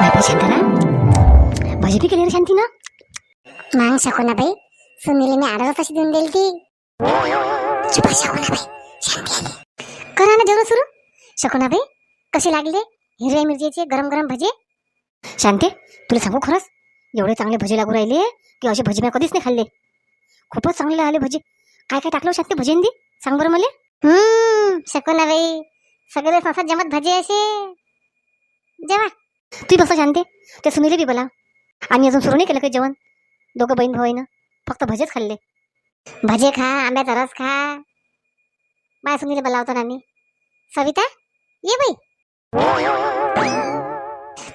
बाई शांतारा भजी बी केली रे शांती ना? मग शकुनाबाई सुनील मी आडवं कशी देऊन दिली ती. चुपा शकुनाबाई शांती आली. करा ना जेवण सुरू. शकुनाबाई कसे लागले? हिरव्या मिरचीचे गरम गरम भजे? शांते तुला सांगू खरंच एवढे चांगले भजी लागू राहिले की असे भजी मी कधीच नाही खाल्ले. खूपच चांगले आले भजी. काय काय टाकलं शांते भजींदी? सांग बरं मला. हम्म शकुनाबाई सगळे असं जमत भजे असे. जेवा. तू कसं शांते ते सुनीले बी बोला आम्ही अजून सुरू नाही केलं काही जेवण. दोघं बहीण भाऊ फक्त भजेच खाल्ले. भजे खा आंब्याचा रस खा. बाय सुनील बोलावतो ना आम्ही. सविता ये बाई.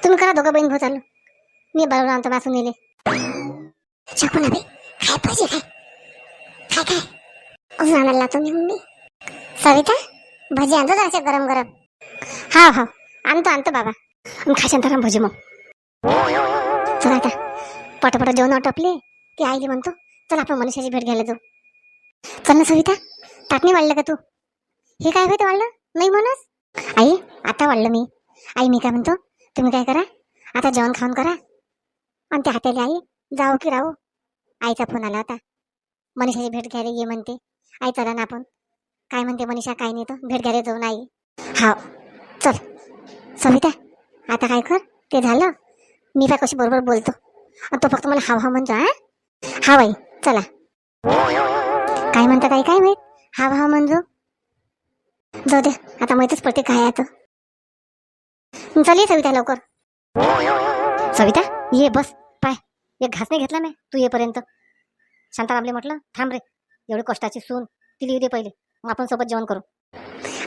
तुम्ही करा दोघं बहीण भाऊ चालू. मी बरोबर आणतो बा सुनीले शकुनाबाई काय भजे काय? काय काय? अजून आणायला लावतो मी मम्मी. सविता भजी आणतो जराशे गरम गरम हा हा. आणतो आणतो बाबा. खा शांताराम भजी मग. चला आता. पटापट जेवण आटोपले की आईली म्हणतो चल आपण मनुष्याची भेट घ्यायला जाऊ. चल ना सविता ताटणी वाढलं का तू? हे काय होतं वाढलं? नाही म्हणस. आई आता वाढलं मी. आई मी काय म्हणतो? तुम्ही काय करा? आता जेवण खाऊन करा. आणि त्या हाताला आई जाऊ की राहू. आईचा फोन आला होता. मनीषाची भेट घ्यायला ये म्हणते. आई चला ना आपण. काय म्हणते मनीषा? काय नाही तर भेट घ्यायला जाऊन आई. हा चल. सविता आता काय कर? ते झालं. मी काय कशी बरोबर बोलतो? आणि तो फक्त मला हाव हा म्हणतो हा? हा बाई चला. काय म्हणतात आई काय माहीत? हाव हा म्हणतो जाऊ दे आता माहितच पडते काय आहे आता. चल ये सविता लवकर. सविता ये बस पाय. एक घास नाही घेतला मी तू येपर्यंत शांतारामले म्हटलं थांब रे. एवढी कष्टाची सून तिली येऊ दे पहिले. मग आपण सोबत जेवण करू.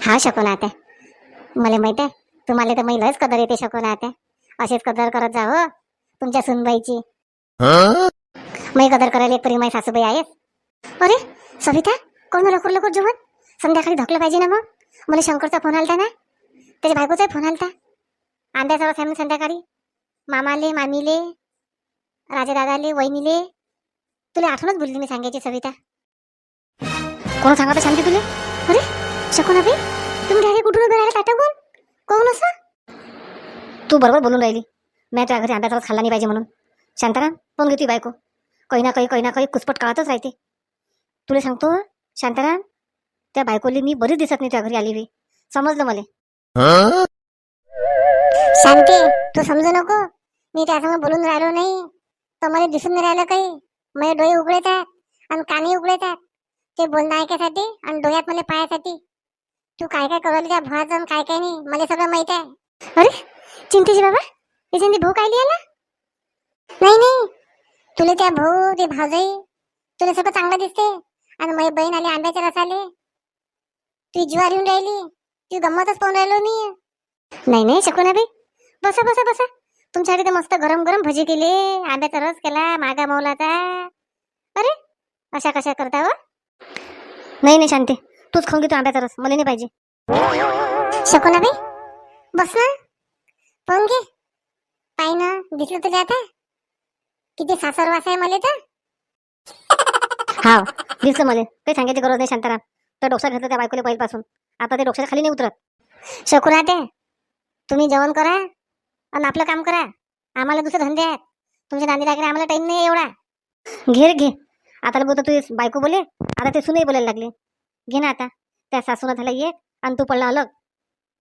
हा शकून आता. मला माहीत आहे तुम्हाला तर महिलाच कदर येते शकून आता. असेच कदर करत जा हो तुमच्या सुनबाईची. मी कदर करायला एक माई सासूबाई आहेस अरे सविता कोण लवकर लवकर जेवण? संध्याकाळी धकलं पाहिजे ना मग. मला शंकरचा फोन आलता ना. त्याच्या बायकोचा फोन आलता. आंब्या सर्व फॅमिली संध्याकाळी. मामाले मामीले राजादादाले वहिनीले. तुला आठवणच बोलली मी सांगायची सविता. कोण सांगत सांगते तुला? अरे शकुनाबाई तुम्ही डायरेक्ट कुठून उभे राहिले ताटाकून कोण तू बरोबर बोलून राहिली. मी त्या घरी रस खाल्ला नाही पाहिजे म्हणून. शांताराम पण घेते बायको. काही ना काही काही ना काही कुसपट काळातच राहते. तुला सांगतो शांताराम त्या बायकोली मी बरीच दिसत नाही त्या घरी आली समजलं मला? शांते तू समजू नको. मी त्यासंग बोलून राहिलो नाही. तर मला दिसून नाही राहिलं काही. माझे डोळे उघडेत आहेत आणि उघडेत आहेत. ते बोलणं ऐकायसाठी आणि डोळ्यात मला पायासाठी तू काय काय करवली त्या भावाचं काय काय नाही मला सगळं माहीत आहे. अरे चिंतेची बाबा त्याच्याने भाऊ काय लिहायला नाही नाही. तुला त्या भाऊ ते भाऊजाई तुला सगळं चांगलं दिसते. आणि माझी बहीण आली आंब्याच्या रसाले. तू ज्वार येऊन राहिली. तू गंमतच पाहून राहिलो मी. नाही नाही शकून बाई. बसा बसा बसा. तुमच्यासाठी तर मस्त गरम गरम भजी केले. आंब्याचा रस केला मागा मौलाचा अरे अशा कशा करता हो? नाही नाही शांती. तूच खाऊन घेतो आंब्याचा रस. मला नाही पाहिजे. शकूना बाई? बस ना. पाहून घे. पाय ना दिसलं तुला आता? किती सासर वास आहे मला तर. हा दिसलं मला. काही सांगायची गरज नाही शांताराम. तर डोसा घेतलं त्या बायकोला पहिल्यापासून आता ते डोक्याच्या खाली नाही उतरत. शकूना ते तुम्ही जेवण करा आणि आपलं काम करा. आम्हाला दुसरे धंदे आहेत. तुमच्या नांदी लागले आम्हाला टाइम नाही एवढा. घे घे. आता बोलतो तू बायको बोले आता ते सुनही बोलायला लागले. घे ना आता. त्या सासूला झाला ये आणि तू पडला अलग.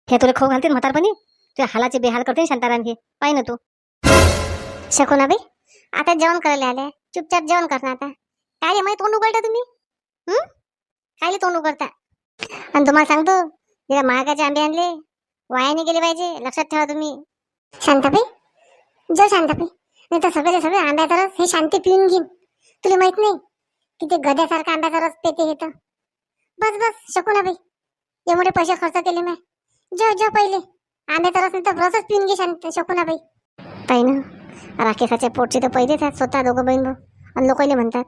हे तुला खाऊ घालते म्हातारपणी? तुझ्या हालाचे बेहाल करते शांताराम घे पाहि ना तू. शकूना बाई आता जेवण करायला आले चुपचाप जेवण कर ना आता. काय रे माहिती तोंड उघडता तुम्ही? हं? काय तोंड उघडता? आणि तुम्हाला सांगतो जरा महागाचे आंबे आणले वायाने गेले पाहिजे लक्षात ठेवा तुम्ही. शांताबाई? जो शांताबाई. नाही तर सगळे सगळे आंब्याचा रस हे शांती पिऊन घेईन. तुला माहीत नाही की ते गद्यासारखा आंब्याचा रस पेते हे तर. बस बस शकुनाबाई एवढे पैसे खर्च केले मी. जो जो पहिले. आंब्याचा तर नाही तर रसच पिऊन घेशान शांत शकुनाबाई. पाहि ना राकेशाच्या पोटचे तर पहिलेच आहेत स्वतः दोघं बहीण भाऊ. आणि लोकांनी म्हणतात.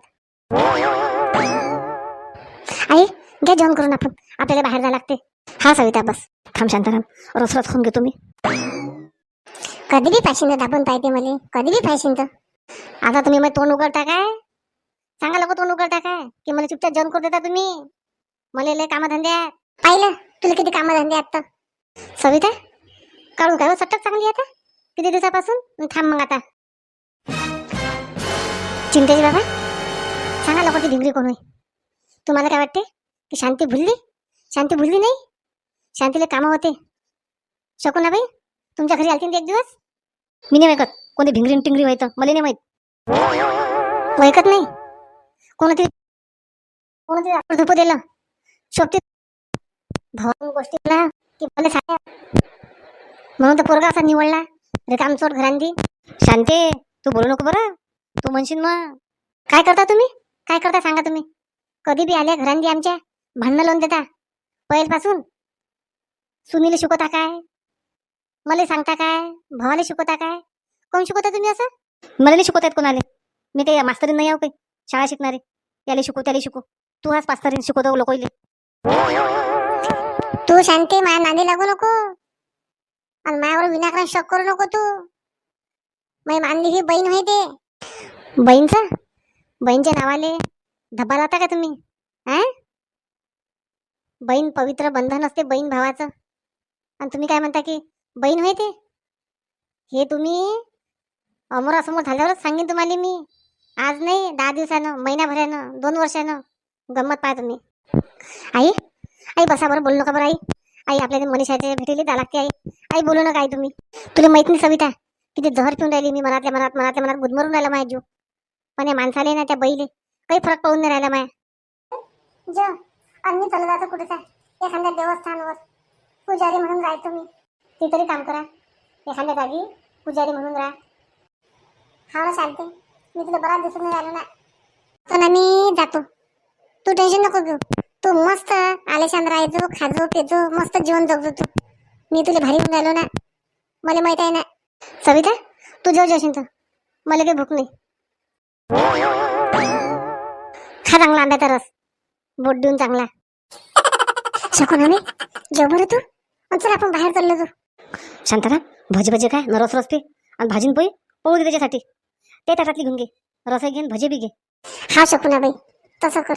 आई घ्या जेवण करून आपण. आपल्याला बाहेर जायला लागते. हा सविता बस. थांब शांताराम. रस रस खाऊन घेतो मी कधी बी पाहिजे दाबून पाहिजे मला. कधी बी पाहिजे आता तुम्ही मग तोंड उघडता काय? सांगा लोक तोंड उघडता काय? की मला चुपचाप जेवण करू देता तुम्ही. मला लय कामधंदे आहेत. पाहिलं तुला किती कामधंदे आहेत तर. सविता काढून काय सटक चांगली आता. किती दिवसापासून? थांब मग आता. चिंतेची बाबा सांगा लोक ती भिंगरी कोण होय? तुम्हाला काय वाटते? की शांती भुलली? शांती भुलली नाही? शांतीला कामं होते. शकुनाबाई तुमच्या घरी आलती ना एक दिवस? मी नाही ऐकत कोणती भिंगरी टिंगरी व्हायचं मला नाही माहीत. ऐकत नाही? कोणतरी कोणतरी आपण दिलं. शोभते भाऊ गोष्टीला की मला सांगा. म्हणून तर पोरगा असा निवडला. रिकामचोट घरांदी शांते तू बोलू नको बरं. तू म्हणशील मग. काय करता तुम्ही? काय करता सांगा तुम्ही? कधी बी आल्या घरांदी आमच्या. भांडणं लावून देता. पहिलपासून. सुनील शिकवता काय? मला सांगता काय? भावाला शिकवता काय? कोण शिकवता तुम्ही असं? मला नाही कोणाले. मी काही मास्तरीन नाही आहो काही. शाळा शिकणारे. याले शिकू त्याला शिकू तू हाच मास्तरीन शिकवतो लोक तू शांती माझ्या नादी लागू नको. आणि मायावर विनाकारण शक करू नको तू. माझी मानली ही बहीण होय ते. बहीणचा? बहीणच्या नावाले धब्बा लावता का तुम्ही? हा बहीण पवित्र बंधन असते बहीण भावाचं. आणि तुम्ही काय म्हणता की बहीण होय ते? हे तुम्ही अमोरासमोर झाल्यावरच सांगेन तुम्हाला मी. आज नाही दहा दिवसानं महिनाभरानं दोन वर्षानं गंमत पाहा तुम्ही. आई आई बसा बरं बोललो नका बरं आई. आई आपल्याला मनीषाच्या भेटीला जा लागते आई. आई बोलू नका काय तुम्ही. तुला माहीत नाही सविता किती जहर पिऊन राहिली मी मनातल्या मनात मनातल्या मनात गुदमरून राहिला माझ्या जीव. पण या माणसाले ना त्या बैले काही फरक पडून नाही राहिला माया. ज आणि मी चालू जातो कुठे एखाद्या देवस्थानवर. पुजारी म्हणून जायचो मी ते तरी काम करा. एखाद्या जागी पुजारी म्हणून राहा. हा ना शांती. मी तुला बराच दिसून नाही राहिलो ना. पण आम्ही जातो. तू टेन्शन नको घेऊ. तू मस्त आलेशान राहायचो खाजो पेजो मस्त जीवन जगतो तू. मी तुला भारी होऊन राहिलो ना. मला माहीत आहे ना. सविता तू जेव जेवशील तर मला काही भूक नाही. खा चांगला आंब्याचा रस. बोट देऊन चांगला. शकून आम्ही जेव बरं तू. आणि चल आपण बाहेर चाललो जाऊ. शांताराम भजी भजी काय? न रस रसते आणि भाजीन पोळी पोळू दे त्याच्यासाठी. ते ताटातली घेऊन घे. रसही घे आणि बी घे. हा शकुनाबाई तसं कर.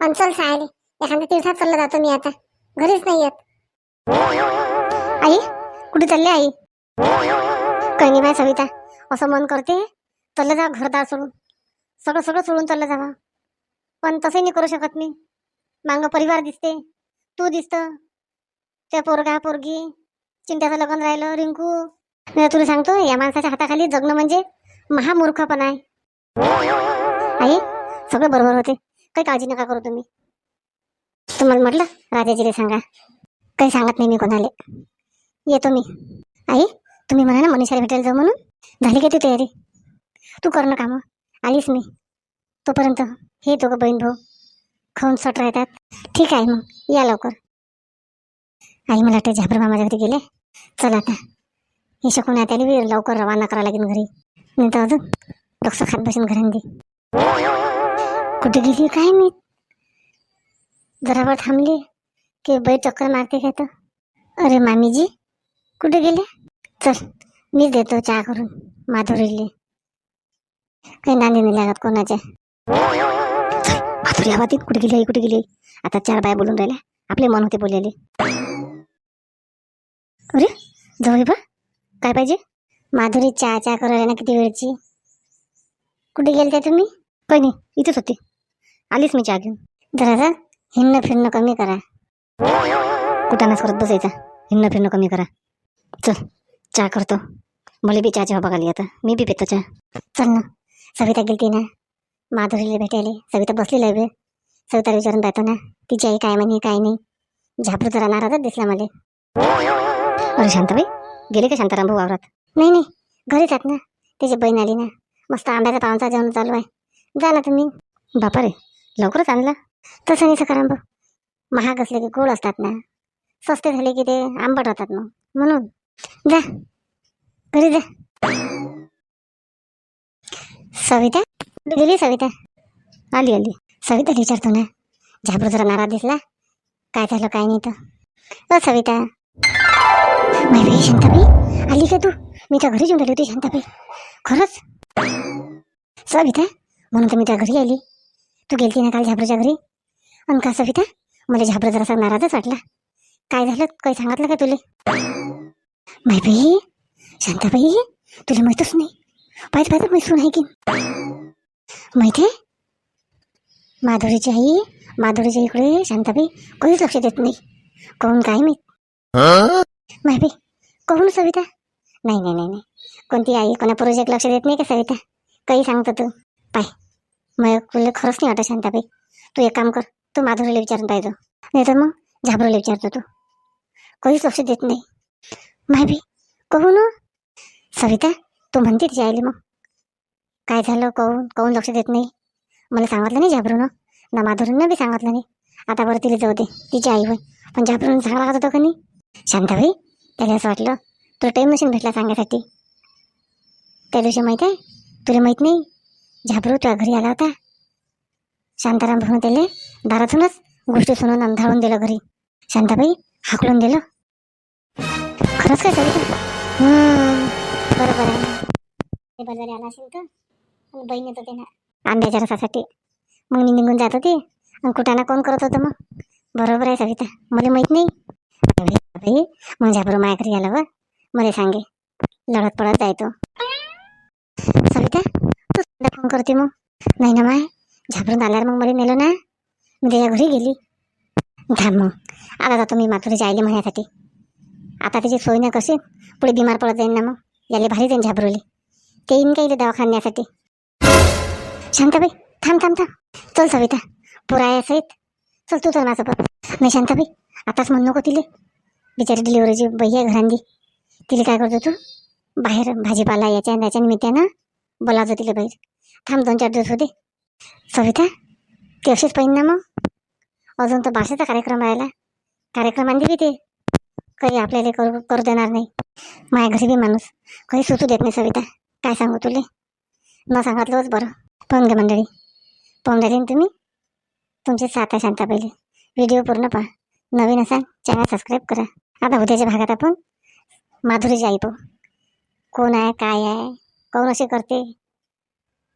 आणि चल सायले. एखाद्या दिवसात चाललं जातो मी आता. घरीच नाही येत. आई कुठे चालले आई? काही नाही बाय सविता. असं मन करते. चाललं जा घरदार सोडून. सगळं सगळं सोडून चाललं जावं. पण तसंही नाही करू शकत मी. मांग परिवार दिसते. तू दिसत. त्या पोरगा पोरगी. चिंट्याचं लग्न राहिलं रिंकू. मी तुला सांगतो या माणसाच्या हाताखाली जगणं म्हणजे महामूर्खपणा आहे. आई सगळं बरोबर होते. काही काळजी नका करू तुम्ही. तुम्हाला म्हटलं राजाजीला सांगा. काही सांगत नाही मी कोणाले. येतो मी. आई तुम्ही म्हणा ना मनीषाला भेटायला जाऊ म्हणून. झाली का ती तयारी? तू कर ना कामं. आलीस मी. तोपर्यंत हे तो बहीण भाऊ खाऊन सट राहतात. ठीक आहे मग या लवकर. आई मला वाटतं झाबर मामाच्या घरी गेले. चल आता. हे शकून आता बी लवकर रवाना करावं लागेल घरी. नाही तर अजून डोकसं खात बसून घरांदी कुठे गेली काय मी जरावर थांबली की बाई चक्कर मारते काय तर? अरे मामीजी कुठे गेले? चल मीच देतो चहा करून माधुरीले काही नांदी नाही लागत कोणाच्या माधुरी आवाज कुठे गेली कुठे गेली आता चार बाय बोलून राहिल्या. आपले मन होते बोललेले. अरे जाऊ बा काय पाहिजे? माधुरी चहा चहा करायला ना किती वेळची? कुठे गेलते तुम्ही? काही नाही इथेच होते. आलीच मी चहा घेऊन. जरा जरा हिंडणं फिरणं कमी करा. कुठानाच करत बसायचा? हिंडणं फिरणं कमी करा. चल चहा करतो. मला बी चहाच्या हवा आली आता मी बी पितो चहा. चल ना. सविता गेलती ना? माधुरीला भेटायला. सविता बसलेली आहे बे. विचारून जातो ना. तिची आई काय म्हणे काय नाही. झापरू जरा नाराजच दिसला मला. अरे शांताबाई गेले का शांताराम भाऊ वावरात? नाही नाही. घरीच आहात ना. त्याची बहीण आली ना. मस्त आंब्याचा पाहुणचा जेवण चालू आहे. जा ना तुम्ही. बापा रे लवकरच आणला. तसं नाही सकाराम महाग असले की गोड असतात ना. स्वस्त झाले की ते आंबट होतात मग. म्हणून जा. घरी जा. सविता? कुठे गेली सविता? आली आली. सविता विचारतो ना. झाबरू जरा नाराज दिसला. काय झालं काय नाही तर. अ सविता. माय शांताबाई. आली का तू? मी त्या घरी येऊन आली होती शांताबाई. खरंच? सविता म्हणून तर मी त्या घरी आली. तू गेलती ना काल झाबरूच्या घरी? आणि का सविता? मला झाबर जरासा नाराजच वाटला. काय झालं? काही सांगितलं का तुले? माय बाई शांताबाई तुला माहितच नाही. पाहिजे पाहिजे मैसून आहे की माहिती आहे? माधुरीची आई माधुरीच्या इकडे शांताबाई कोणीच लक्ष देत नाही. कोण काय माहीत? माय बाई कोण हो सविता? नाही नाही नाही नाही. कोणती आई कोणा प्रोजेक्ट लक्ष देत नाही का सविता? काही सांगतो तू. पाय. मग तुला खरंच नाही वाटत शांताबाई. तू एक काम कर. तू माधुरीला विचारून पाहिजे नाही तर मग झाबरूला विचारतो तू कोणीच लक्ष देत नाही. माहिती कहू ना? सविता तू म्हणते तिच्या आईली मग. काय झालं? कहून कहून लक्ष देत नाही. मला सांगितलं नाही झाबरून. ना माधुरीनं बी सांगितलं नाही. आता बरं तिला जाऊ दे. तिची आई होय. पण झाबरून सांगा लागत होतं का नाही? शांताबाई त्याला असं वाटलं तुला टाईम मशीन भेटला सांगायसाठी. त्या दिवशी माहीत आहे? तुला माहीत नाही? झाबरू तुझ्या घरी आला होता. शांताराम भरून त्याला दारातूनच गोष्टी सुनून अंधाळून दिलं घरी. शांताबाई हाकलून दिलं. खरंच काय सविता बरोबर आहे. ते बाजारी आला असेल तर? मग बहीण येत होते ना आंब्याच्या रसासाठी. मग मी निघून जात होते. आणि कुठाना कोण करत होतं मग? बरोबर आहे सविता. मला माहीत नाही. बाई मग झाबरू माझ्या घरी आलं व मला सांगे. लढत पडत जायतो सविता तू फोन करते मग. नाही ना माय झाबरून आल्यावर मग मला नेलं ना. म्हणजे त्याच्या घरी गेली. थांब मग आता जातो मी माथुरी जायले म्हणण्यासाठी. आता त्याची सोय नाही कशी पुढे बिमार पडत जाईन ना मग? याले भारी जाईन झाबरवली ते येईन का इथे दवाखान्यासाठी शांताबाई थांब थांब थांब. चल सविता पुराया सहित. चल तू चल माझ्यासोबत. नाही शांताबाई आताच म्हण नको तिले. बिचारी डिलिव्हरीची बाई आहे घरांदी. तिला काय करतो तू? बाहेर भाजीपाला याच्या आणि त्याच्या निमित्तानं बोलावतो तिला बाहेर. थांब दोन चार दिवस होते सविता ती अशीच पाहिजे ना मग? अजून तर भाषेचा कार्यक्रम राहिला. कार्यक्रम आणली ते. काही आपल्याला करू करू देणार नाही. माझ्या घरी बी माणूस. काही सुचू देत नाही सविता. काय सांगू तुले? न सांगितलंच बरं. पाहून घ्या मंडळी. पाहून राहिली तुम्ही? तुमची साथ आहे शांता पहिले. व्हिडिओ पूर्ण पहा. नवीन असाल चॅनल सबस्क्राईब करा. आता उद्याच्या भागात आपण माधुरीची आई पाहू. कोण आहे काय आहे कोण असे करते?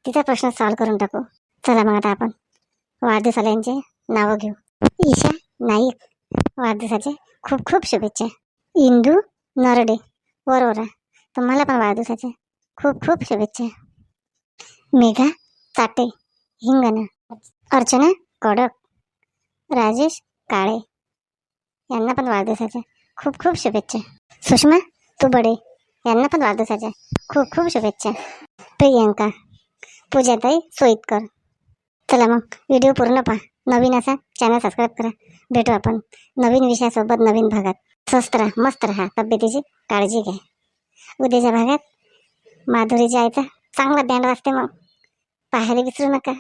तिचा प्रश्न सॉल्व करून टाकू. चला मग आता आपण. वाढदिवसाल्यांचे नावं घेऊ. ईशा नाईक वाढदिवसाचे खूप खूप शुभेच्छा. इंदू नरडे वरोरा तुम्हाला पण वाढदिवसाचे खूप खूप शुभेच्छा. मेघा चाटे हिंगणा अर्चना कडक राजेश काळे यांना पण वाढदिवसाच्या खूप खूप शुभेच्छा. सुषमा तुबडे यांना पण वाढदिवसाच्या खूप खूप शुभेच्छा. प्रियंका पूजाताई सोईतकर चला मग व्हिडिओ पूर्ण पहा. नवीन असा चॅनल सबस्क्राईब करा. भेटू आपण नवीन विषयासोबत नवीन भागात. स्वस्त राहा मस्त राहा. तब्येतीची काळजी घ्या. उद्याच्या भागात माधुरीच्या आईचा चांगला बँड वाजते मग. पाहायला विसरू नका.